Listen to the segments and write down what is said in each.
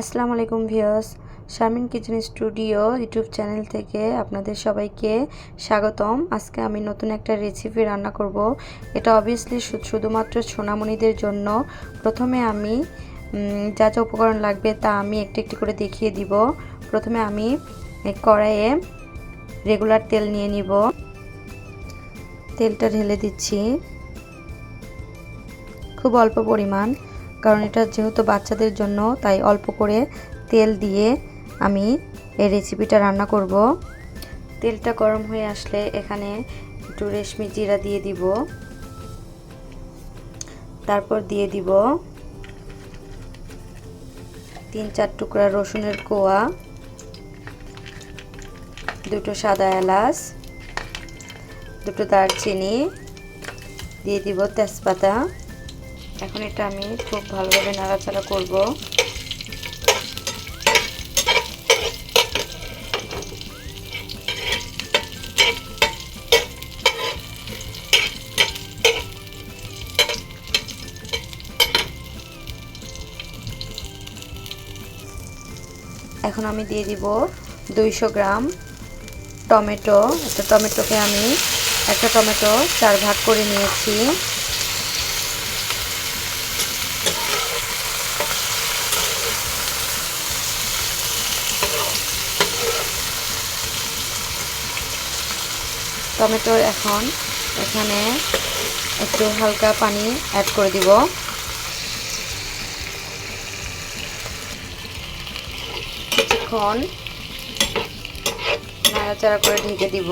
আসসালামু আলাইকুম viewers, Sharmin kitchen studio YouTube channel থেকে আপনাদের সবাইকে স্বাগতম। আজকে আমি নতুন একটা রেসিপি রান্না করব। এটা অবভিয়াসলি শুধুমাত্র সোনামণিদের জন্য। প্রথমে আমি যা যা উপকরণ লাগবে তা আমি একটু একটু করে দেখিয়ে দিব। প্রথমে আমি কড়াইয়ে রেগুলার তেল নিয়ে নিব। তেলটা ঢেলে দিচ্ছি। খুব অল্প পরিমাণ। কারণ এটা যেহেতু বাচ্চাদের জন্য, তাই অল্প করে তেল দিয়ে আমি এই রেসিপিটা রান্না করব। তেলটা গরম হয়ে আসলে এখানে একটু রেশমি জিরা দিয়ে দিব। তারপর দিয়ে দিব তিন চার টুকরা রসুনের কোয়া, দুটো সাদা এলাচ, দুটো দারচিনি, দিয়ে দিব তেজপাতা। এখন এটা আমি খুব ভালোভাবে নাড়াচাড়া করব। এখন আমি দিয়ে দিব দুইশো গ্রাম টমেটো। একটা টমেটোকে আমি, একটা টমেটো চার ভাগ করে নিয়েছি। টমেটো এখন এখানে একটু হালকা পানি অ্যাড করে দিব। কিছুক্ষণ নাড়াচাড়া করে ঢেকে দিব।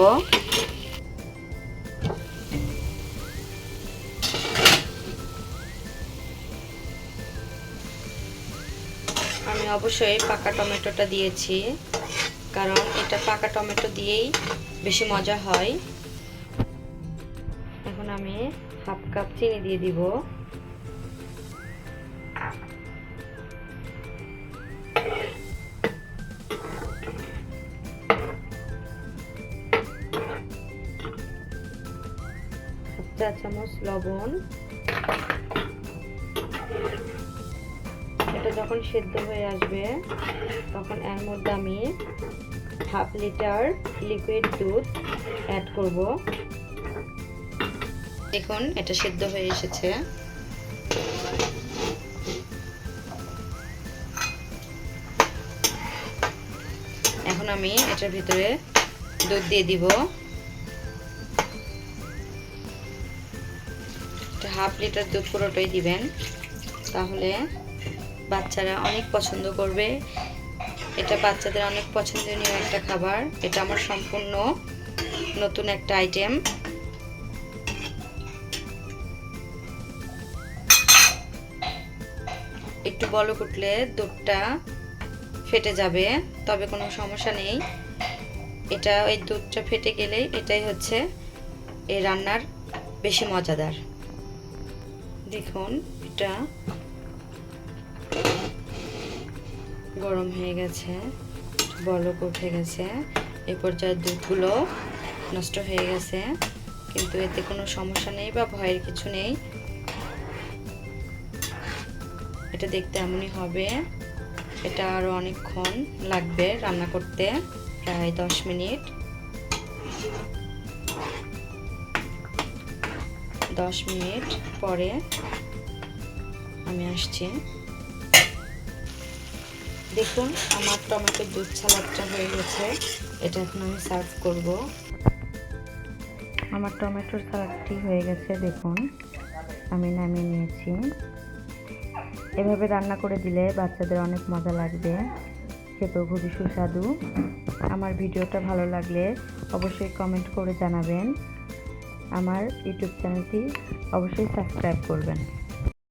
আমি অবশ্যই পাকা টমেটোটা দিয়েছি, কারণ এটা পাকা টমেটো দিয়েই বেশি মজা হয়। এখন আমি হাফ কাপ চিনি দিয়ে দিব। চা চামচ লবণ। এটা যখন সেদ্ধ হয়ে আসবে, তখন এর মধ্যে আমি হাফ লিটার লিকুইড দুধ অ্যাড করব। দেখুন, এটা সেদ্ধ হয়ে এসেছে। এখন আমি এটার ভিতরে দুধ দিয়ে দিব। হাফ লিটার দুধ পুরোটাই দিবেন। তাহলে বাচ্চারা অনেক পছন্দ করবে। এটা বাচ্চাদের অনেক পছন্দনীয় একটা খাবার। এটা আমার সম্পূর্ণ নতুন একটা আইটেম একটু বলক উঠলে দুধটা ফেটে যাবে, তবে কোনো সমস্যা নেই। এটা ওই দুধটা ফেটে গেলেই এটাই হচ্ছে এই রান্নার বেশি মজাদার। দেখুন, এটা গরম হয়ে গেছে, বলক উঠে গেছে। এই পর্যায়ে দুধগুলো নষ্ট হয়ে গেছে, কিন্তু এতে কোনো সমস্যা নেই বা ভয়ের কিছু নেই। এটা দেখতে এমনই হবে। এটা আরও অনেকক্ষণ লাগবে রান্না করতে, প্রায় দশ মিনিট। দশ মিনিট পরে আমি আসছি। দেখুন, আমার টমেটোর দুধ সালাদটা হয়ে গেছে। এটা এখন আমি সার্ভ করব। আমার টমেটোর সালাদটি হয়ে গেছে, দেখুন। আমি নামিয়ে নিয়েছি। এভাবে রান্না করে দিলে বাচ্চাদের অনেক মজা লাগবে। খেতেও খুবই সুস্বাদু। আমার ভিডিওটা ভালো লাগলে অবশ্যই কমেন্ট করে জানাবেন। আমার ইউটিউব চ্যানেলটি অবশ্যই সাবস্ক্রাইব করবেন।